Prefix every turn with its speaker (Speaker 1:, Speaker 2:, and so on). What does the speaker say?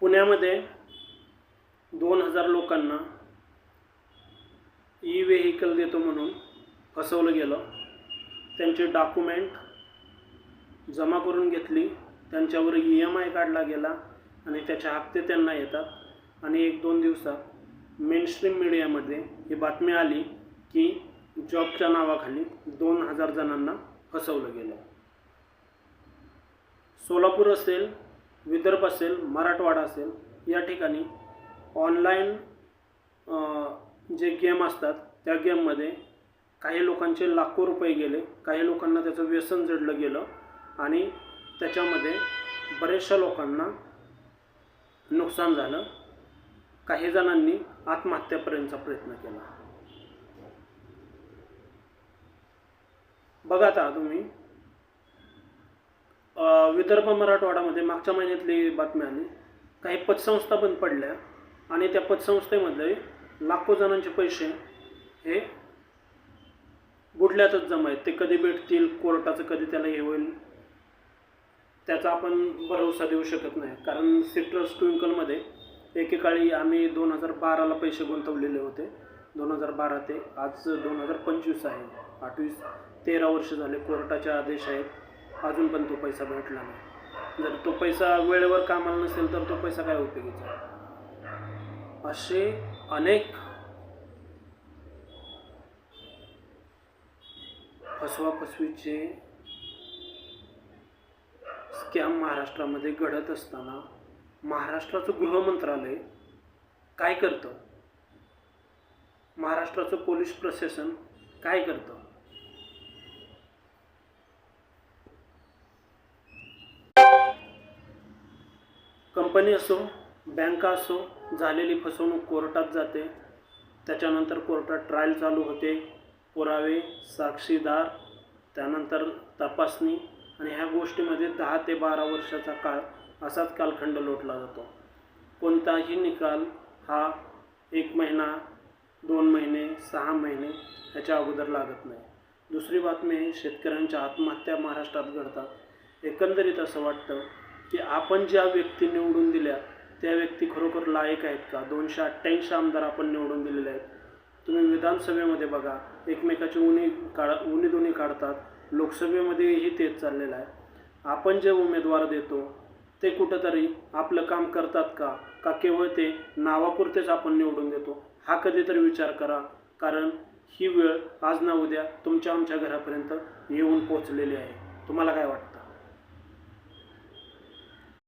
Speaker 1: पुण्यामध्ये दोन हजार लोकांना ई व्हेकल देतो म्हणून फसवलं गेलं. त्यांचे डॉक्युमेंट जमा करून घेतली. त्यांच्यावर ई एम आय काढला गेला आणि त्याचे हप्ते त्यांना येतात. आणि एक दोन दिवसात मेनस्ट्रीम मीडियामध्ये ही बातमी आली की जॉबच्या नावाखाली दोन हजार जणांना फसवलं गेलं. सोलापूर असेल विदर्भ असेल मराठवाडा असेल या ठिकाणी ऑनलाईन जे गेम असतात त्या गेममध्ये काही लोकांचे लाखो रुपये गेले. काही लोकांना त्याचं व्यसन जडलं गेलं आणि त्याच्यामध्ये बऱ्याचशा लोकांना नुकसान झालं. काही जणांनी आत्महत्यापर्यंतचा प्रयत्न केला. बघा आता तुम्ही विदर्भ मराठवाडामध्ये मागच्या महिन्यातली बातमी आली. काही पतसंस्था बंद पडल्या आणि त्या पतसंस्थेमधले लाखो जणांचे पैसे हे बुडल्यातच जमा आहेत. ते कधी भेटतील कोर्टाचं कधी त्याला हे होईल त्याचा आपण भरोसा देऊ शकत नाही. कारण सिट्रस ट्विंकलमध्ये एकेकाळी आम्ही दोन हजार बाराला पैसे गुंतवलेले होते. दोन हजार बारा ते आज दोन हजार पंचवीस आहे. आठवीस तेरा वर्ष झाले कोर्टाचे आदेश आहेत. अजून पण तो पैसा भेटला नाही. जर तो पैसा वेळेवर कामाला नसेल तर तो पैसा काय उपयोगीचा? असे अनेक फसवाफसवीचे स्कॅम महाराष्ट्रामध्ये घडत असताना महाराष्ट्राचं गृह मंत्रालय काय करतं? महाराष्ट्राचं पोलीस प्रशासन काय करतं? कंपनी असो बँका असो झालेली फसवणूक कोर्टात जाते. त्याच्यानंतर कोर्टात ट्रायल चालू होते. पुरावे साक्षीदार त्यानंतर तपासणी आणि ह्या गोष्टीमध्ये दहा ते बारा वर्षाचा काळ असाच कालखंड लोटला जातो. कोणताही निकाल हा एक महिना दोन महिने सहा महिने ह्याच्या अगोदर लागत नाही. दुसरी बातमी आहे शेतकऱ्यांच्या आत्महत्या महाराष्ट्रात घडतात. एकंदरीत असं वाटतं की आपण ज्या व्यक्ती निवडून दिल्या त्या व्यक्ती खरोखर लायक आहेत का? दोनशे अठ्ठ्याऐंशी आमदार आपण निवडून दिलेले आहेत. तुम्ही विधानसभेमध्ये बघा एकमेकाची उणी काढ उणी दोन्ही काढतात. लोकसभेमध्येही तेच चाललेलं आहे. आपण जे उमेदवार देतो ते कुठंतरी आपलं काम करतात का? का केवळ ते नावापुरतेच आपण निवडून देतो? हा कधीतरी विचार करा. कारण ही वेळ आज ना उद्या तुमच्या आमच्या घरापर्यंत येऊन पोचलेली आहे. तुम्हाला काय वाटतं?